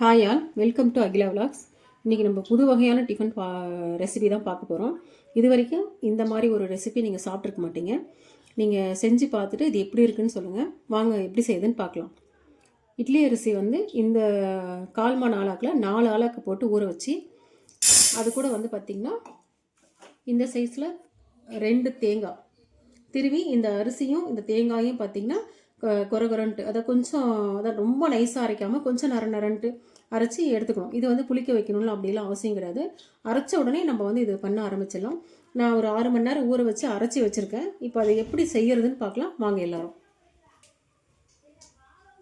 Hi all welcome to Akila vlogs இன்றைக்கி நம்ம புது வகையான டிஃபன் பா ரெசிபி தான் பார்க்க போகிறோம் இது வரைக்கும் இந்த மாதிரி ஒரு ரெசிபி நீங்கள் சாப்பிட்ருக்க மாட்டீங்க. நீங்கள் செஞ்சு பார்த்துட்டு இது எப்படி இருக்குன்னு சொல்லுங்கள் வாங்க எப்படி செய்யுதுன்னு பார்க்கலாம். இட்லி அரிசி வந்து இந்த கால்மா நாளாக்கில் நாலு ஆளாக்கு போட்டு ஊற வச்சு அது கூட வந்து பார்த்திங்கன்னா இந்த சைஸில் ரெண்டு தேங்காய். திருவி இந்த அரிசியும் இந்த தேங்காயும் பார்த்திங்கன்னா கொ- அதை கொஞ்சம் அதை ரொம்ப நைஸாக அரைக்காமல் கொஞ்சம் நர நரன்ட்டு அரைச்சி எடுத்துக்கணும். இது வந்து புளிக்க வைக்கணும்னு அப்படிலாம் அவசியம் கிடையாது. அரைச்ச உடனே நம்ம வந்து இது பண்ண ஆரம்பிச்சிடலாம். நான் ஒரு ஆறு மணி நேரம் ஊற வச்சு அரைச்சி வச்சுருக்கேன். இப்போ அதை எப்படி செய்யறதுன்னு பார்க்கலாம். வாங்க எல்லோரும்.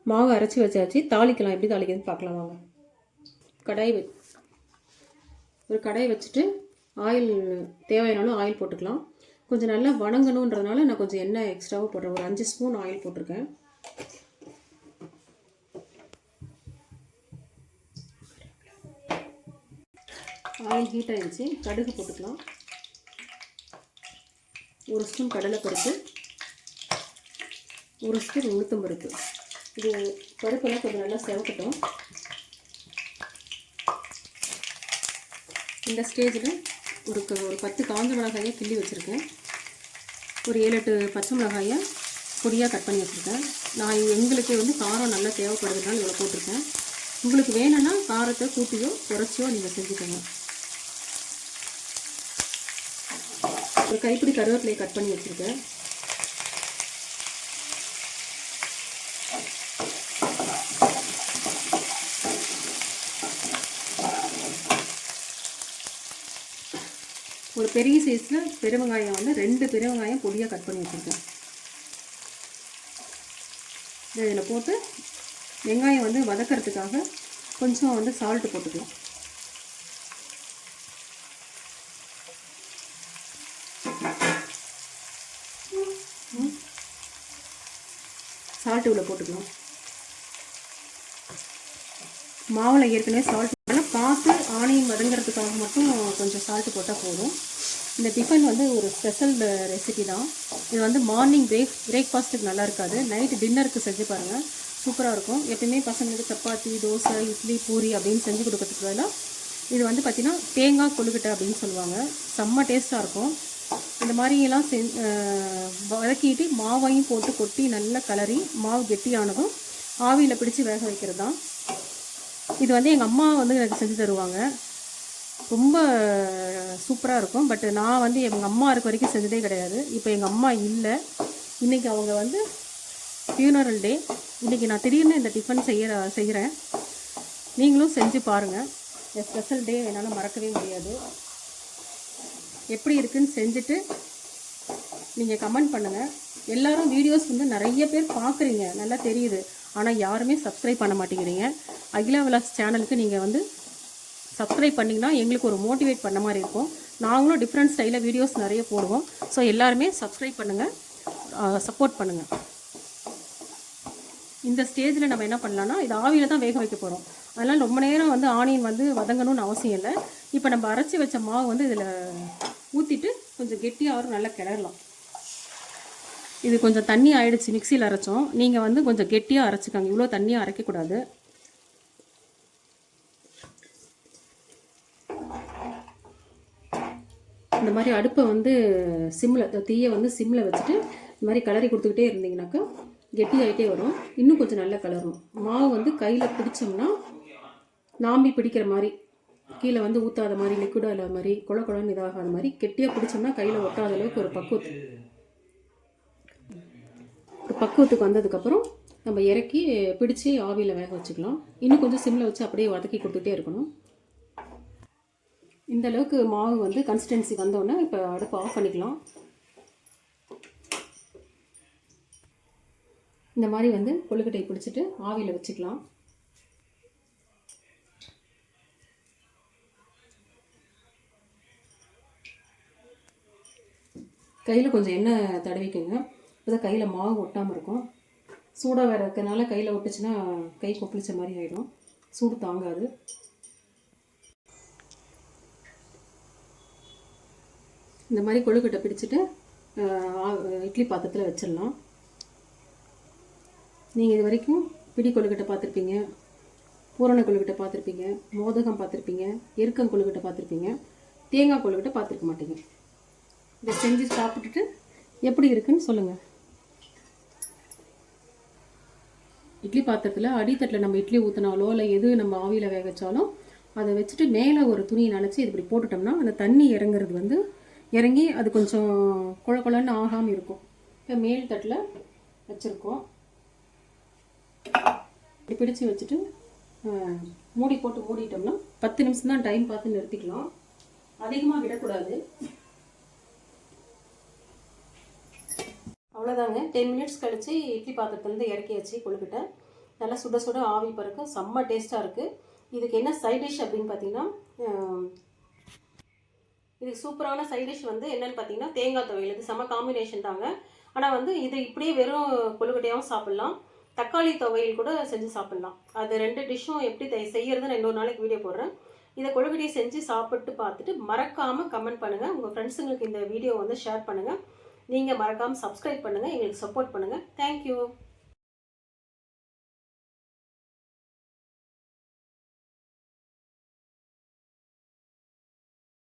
மாவு அரைச்சி வச்சாச்சு. தாளிக்கலாம். எப்படி தாளிக்கிறதுன்னு பார்க்கலாம். வாங்க. கடாய் வை ஒரு கடாய் வச்சுட்டு ஆயில் தேவையானாலும் ஆயில் போட்டுக்கலாம். கொஞ்சம் நல்லா வணங்கணுன்றதுனால நான் கொஞ்சம் எண்ணெய் எக்ஸ்ட்ராவாக போடுறேன். ஒரு அஞ்சு ஸ்பூன் ஆயில் போட்டிருக்கேன். ஆயில் ஹீட் ஆயிடுச்சு. கடுகு போட்டுக்கலாம். ஒரு ஸ்பூன் கடலைப்பருப்பு. ஒரு ஸ்பூன் உளுத்தம் பருப்பு. இது பருப்பெல்லாம் கொஞ்சம் நல்லா செவக்கட்டும். இந்த ஸ்டேஜில் ஒரு க- ஒரு பத்து காஞ்ச மிளகாயை கிள்ளி வச்சுருக்கேன். ஒரு ஏழு எட்டு பச்சை மிளகாயை பொடியாக கட் பண்ணி வச்சுருக்கேன். நான் எங்களுக்கு வந்து காரம் நல்லா தேவைப்படுறதுனால இவ்வளோ போட்டிருக்கேன். உங்களுக்கு வேணும்னா காரத்தை கூட்டியோ குறைச்சியோ நீங்கள் செஞ்சுக்கோங்க. ஒரு கைப்பிடி கருவேப்பிலையை கட் பண்ணி வச்சுருக்கேன். ஒரு பெரிய சைஸில் பெருவெங்காயம் வந்து ரெண்டு பெருவெங்காயம் பொடியாக கட் பண்ணி வச்சுருக்கேன். இதில் போட்டு வெங்காயம் வந்து வதக்கிறதுக்காக கொஞ்சம் வந்து சால்ட்டு போட்டுக்கலாம். சால்ட்டு உள்ள போட்டுக்கலாம். மாவில் ஏற்கனவே சால்ட் பார்த்து ஆனியன் வதங்குறதுக்காக மட்டும் கொஞ்சம் சால்ட்டு போட்டால் போதும். இந்த டிஃபன் வந்து ஒரு ஸ்பெஷல் ரெசிபி தான். இது வந்து மார்னிங் பிரேக் பிரேக்ஃபாஸ்ட்டுக்கு நல்லா இருக்காது. நைட்டு டின்னருக்கு செஞ்சு பாருங்கள் சூப்பராக இருக்கும். எப்பயுமே பசங்களுக்கு சப்பாத்தி தோசை இட்லி பூரி அப்படின்னு செஞ்சு கொடுக்கறதுக்கு பதிலாக இது வந்து பார்த்திங்கன்னா தேங்காய் கொழுக்கட்டை அப்படின்னு சொல்லுவாங்க. செம்ம டேஸ்ட்டாக இருக்கும். இந்த மாதிரியெல்லாம் செ வதக்கிட்டு மாவையும் போட்டு கொட்டி நல்லா கலரி மாவு கெட்டியானதும் ஆவியில் பிடிச்சி வேக வைக்கிறது தான். இது வந்து எங்கள் அம்மா வந்து எனக்கு செஞ்சு தருவாங்க. ரொம்ப சூப்பராக இருக்கும். பட் நான் வந்து எங்கள் அம்மா இருக்க வரைக்கும் செஞ்சதே கிடையாது. இப்போ எங்கள் அம்மா இல்லை. இன்றைக்கி அவங்க வந்து ஃபியூனரல் டே இன்றைக்கி நான் திடீர்னு இந்த டிஃபன் செய்ய செய்கிறேன் நீங்களும் செஞ்சு பாருங்கள் இந்த ஸ்பெஷல் டே என்னால் மறக்கவே முடியாது. எப்படி இருக்குன்னு செஞ்சுட்டு நீங்கள் கமெண்ட் பண்ணுங்கள் எல்லோரும் வீடியோஸ் வந்து நிறைய பேர் பார்க்குறீங்க. நல்லா தெரியுது. ஆனால் யாருமே சப்ஸ்கிரைப் பண்ண மாட்டேங்கிறீங்க. அகிலா விலாஸ் சேனலுக்கு நீங்கள் வந்து சப்ஸ்கிரைப் பண்ணிங்கன்னா எங்களுக்கு ஒரு மோட்டிவேட் பண்ண மாதிரி இருக்கும். நாங்களும் டிஃப்ரெண்ட் ஸ்டைலில் வீடியோஸ் நிறைய போடுவோம். ஸோ எல்லாருமே சப்ஸ்கிரைப் பண்ணுங்கள் சப்போர்ட் பண்ணுங்கள் இந்த ஸ்டேஜில் நம்ம என்ன பண்ணலான்னா இது ஆவியில் தான் வேக வைக்க போகிறோம் அதனால் ரொம்ப நேரம் வந்து ஆனியன் வந்து வதங்கணும்னு அவசியம் இல்லை. இப்போ நம்ம அரைச்சி வச்ச மாவு வந்து இதில் ஊற்றிட்டு கொஞ்சம் கெட்டியாக நல்லா கிளறலாம். இது கொஞ்சம் தண்ணி ஆயிடுச்சு மிக்சியில் அரைச்சோம். நீங்கள் வந்து கொஞ்சம் கெட்டியாக அரைச்சிக்காங்க. இவ்வளோ தண்ணியாக அரைக்கக்கூடாது இந்த மாதிரி அடுப்பை வந்து சிம்மில் தீயை வந்து சிம்மில் வச்சுட்டு இந்த மாதிரி கலரி கொடுத்துக்கிட்டே இருந்தீங்கனாக்கா கெட்டியாகிட்டே வரும். இன்னும் கொஞ்சம் நல்லா கலரும். மாவு வந்து கையில் பிடிச்சோம்னா நாம்பி பிடிக்கிற மாதிரி கீழே வந்து ஊற்றாத மாதிரி லிக்விடாக இல்லாத மாதிரி குழ குழன்னு இதாகாத மாதிரி கெட்டியாக பிடிச்சோம்னா கையில் ஒட்டாத அளவுக்கு ஒரு பக்குவத்து ஒரு பக்குவத்துக்கு வந்ததுக்கப்புறம் நம்ம இறக்கி பிடிச்சி ஆவியில் வேக வச்சுக்கலாம். இன்னும் கொஞ்சம் சிம்மில் வச்சு அப்படியே வதக்கி கொடுத்துட்டே இருக்கணும். இந்த அளவுக்கு மாவு வந்து கன்சிஸ்டன்சி வந்தோடனே இப்போ அடுப்பு ஆஃப் பண்ணிக்கலாம். இந்த மாதிரி வந்து கொழுக்கட்டையை பிடிச்சிட்டு ஆவியில் வச்சுக்கலாம். கையில் கொஞ்சம் எண்ணெய் தடவிக்கோங்க. அப்போ கையில் மாவு ஒட்டாமல் இருக்கும். சூடாக வேறு இருக்கிறதுனால கையில் ஒட்டுச்சுன்னா கை கொப்பளிச்ச மாதிரி ஆகிடும் சூடு தாங்காது. இந்த மாதிரி கொழுக்கட்டை பிடிச்சிட்டு ஆ- இட்லி பாத்திரத்தில் வச்சிடலாம். நீங்கள் இது வரைக்கும் பிடி கொழுக்கட்டை பார்த்துருப்பீங்க பூரண கொழுக்கட்டை பார்த்துருப்பீங்க மோதகம் பார்த்துருப்பீங்க எருக்கம் கொழுக்கட்டை பார்த்துருப்பீங்க தேங்காய் கொழுக்கட்டை பார்த்துருக்க மாட்டீங்க. இதை செஞ்சு சாப்பிட்டுட்டு எப்படி இருக்குன்னு சொல்லுங்கள் இட்லி பாத்திரத்தில் அடித்தட்டில் நம்ம இட்லி ஊற்றினாலோ இல்லை எது நம்ம ஆவியில் வேக வச்சாலும் அதை வச்சுட்டு மேலே ஒரு துணியை நினச்சி இது இப்படி போட்டுட்டோம்னா அந்த தண்ணி இறங்குறது வந்து இறங்கி அது கொஞ்சம் குழ குழன்னு ஆகாமல் இருக்கும். இப்போ மேல் தட்டில் வச்சுருக்கோம். இப்படி பிடிச்சி வச்சுட்டு மூடி போட்டு மூடிட்டோம்னா பத்து நிமிஷம் தான் டைம் பார்த்து நிறுத்திக்கலாம். அதிகமாக விடக்கூடாது. அவ்வளோதாங்க டென் மினிட்ஸ் கழிச்சு இட்லி பாத்திரத்துலேருந்து இறக்கி வச்சு கொழுக்கிட்ட நல்லா சுட சுட ஆவி பறக்கும் செம்ம டேஸ்ட்டாக இருக்குது இதுக்கு என்ன சைட் டிஷ் அப்படின்னு பார்த்தீங்கன்னா இதுக்கு சூப்பரான சைடிஷ் வந்து என்னென்னு பார்த்தீங்கன்னா தேங்காய் துவையல். இது செம காம்பினேஷன் தாங்க. ஆனால் வந்து இது இப்படியே வெறும் கொழுக்கட்டையாகவும் சாப்பிட்லாம். தக்காளி துவையல் கூட செஞ்சு சாப்பிட்லாம். அது ரெண்டு டிஷ்ஷும் எப்படி செய்யறதுன்னு நான் இன்னொரு நாளைக்கு வீடியோ போடுறேன். இதை கொழுக்கட்டையை செஞ்சு சாப்பிட்டு பார்த்துட்டு மறக்காமல் கமெண்ட் பண்ணுங்கள் உங்கள் ஃப்ரெண்ட்ஸுங்களுக்கு இந்த வீடியோ வந்து ஷேர் பண்ணுங்கள் நீங்கள் மறக்காமல் சப்ஸ்கிரைப் பண்ணுங்கள் எங்களுக்கு சப்போர்ட் பண்ணுங்கள் தேங்க்யூ